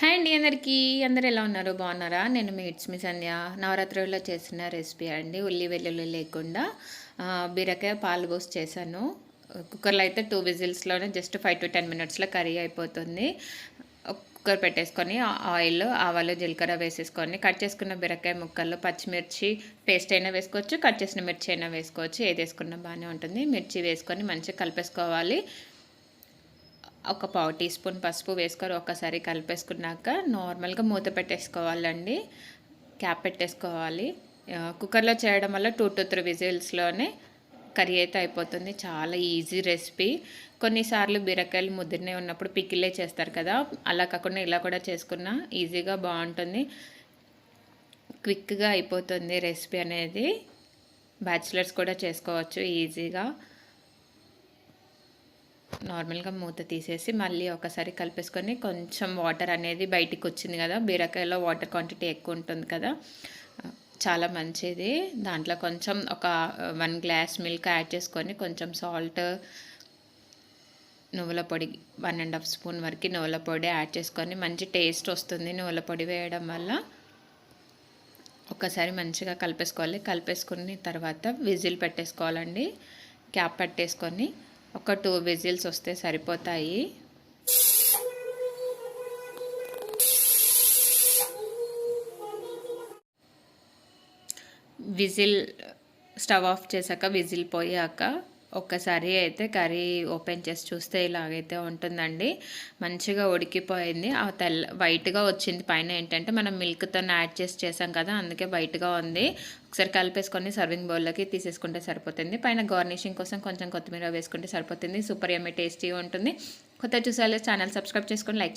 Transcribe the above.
Hi అండి అందరికీ. అందరు ఎలా ఉన్నారు? బాగున్నారా? నేను మీ ఇట్స్ మీ సంధ్య. నవరాత్రుల్లో చేసిన రెసిపీ అండి ఉల్లి వెల్లుల్లి లేకుండా బీరకాయ పాలు పోసి చేశాను. కుక్కర్లో అయితే టూ విజిల్స్లోనే జస్ట్ ఫైవ్ టు టెన్ మినిట్స్లో కర్రీ అయిపోతుంది. కుక్కర్ పెట్టేసుకొని ఆయిల్ ఆవాలు జీలకర్ర వేసేసుకొని కట్ చేసుకున్న బీరకాయ ముక్కలు పచ్చిమిర్చి పేస్ట్ అయినా వేసుకోవచ్చు కట్ చేసిన మిర్చి అయినా వేసుకోవచ్చు. ఏది వేసుకున్నా బాగానే ఉంటుంది. మిర్చి వేసుకొని మంచిగా కలిపేసుకోవాలి. ఒక పావు టీ స్పూన్ పసుపు వేసుకొని ఒకసారి కలిపేసుకున్నాక నార్మల్గా మూత పెట్టేసుకోవాలండి. క్యాప్ పెట్టేసుకోవాలి. కుక్కర్లో చేయడం వల్ల టూ టు త్రీ విజిల్స్లోనే కర్రీ అయితే అయిపోతుంది. చాలా ఈజీ రెసిపీ. కొన్నిసార్లు బీరకాయలు ముద్రనే ఉన్నప్పుడు పికిలే చేస్తారు కదా. అలా కాకుండా ఇలా కూడా చేసుకున్నా ఈజీగా బాగుంటుంది. క్విక్గా అయిపోతుంది రెసిపీ అనేది. బ్యాచిలర్స్ కూడా చేసుకోవచ్చు ఈజీగా. నార్మల్గా మూత తీసేసి మళ్ళీ ఒకసారి కలిపేసుకొని కొంచెం వాటర్ అనేది బయటికి వచ్చింది కదా బీరకాయలో వాటర్ క్వాంటిటీ ఎక్కువ ఉంటుంది కదా చాలా మంచిది. దాంట్లో కొంచెం ఒక వన్ గ్లాస్ మిల్క్ యాడ్ చేసుకొని కొంచెం సాల్ట్ నువ్వుల పొడి వన్ అండ్ హాఫ్ స్పూన్ వరకు నువ్వుల పొడి యాడ్ చేసుకొని మంచి టేస్ట్ వస్తుంది నువ్వుల పొడి వేయడం వల్ల. ఒకసారి మంచిగా కలిపేసుకోవాలి. కలిపేసుకున్న తర్వాత విజిల్ పెట్టేసుకోవాలండి. క్యాప్ పెట్టేసుకొని ఒక టూ విజిల్స్ వస్తే సరిపోతాయి. విజిల్ స్టవ్ ఆఫ్ చేశాక విజిల్ పోయాక ఒక్కసారి అయితే కర్రీ ఓపెన్ చేసి చూస్తే ఇలాగైతే ఉంటుందండి. మంచిగా ఉడికిపోయింది. ఆ తెల్ల వైట్గా వచ్చింది. పైన ఏంటంటే మనం మిల్క్తో యాడ్ చేసి చేసాం కదా అందుకే వైట్గా ఉంది. ఒకసారి కలిపేసుకొని సర్వింగ్ బౌల్లోకి తీసేసుకుంటే సరిపోతుంది. పైన గార్నిషింగ్ కోసం కొంచెం కొత్తిమీర వేసుకుంటే సరిపోతుంది. సూపర్ ఎమ్మె టేస్టీ ఉంటుంది. కొత్త చూసాలి ఛానల్ సబ్స్క్రైబ్ చేసుకొని లైక్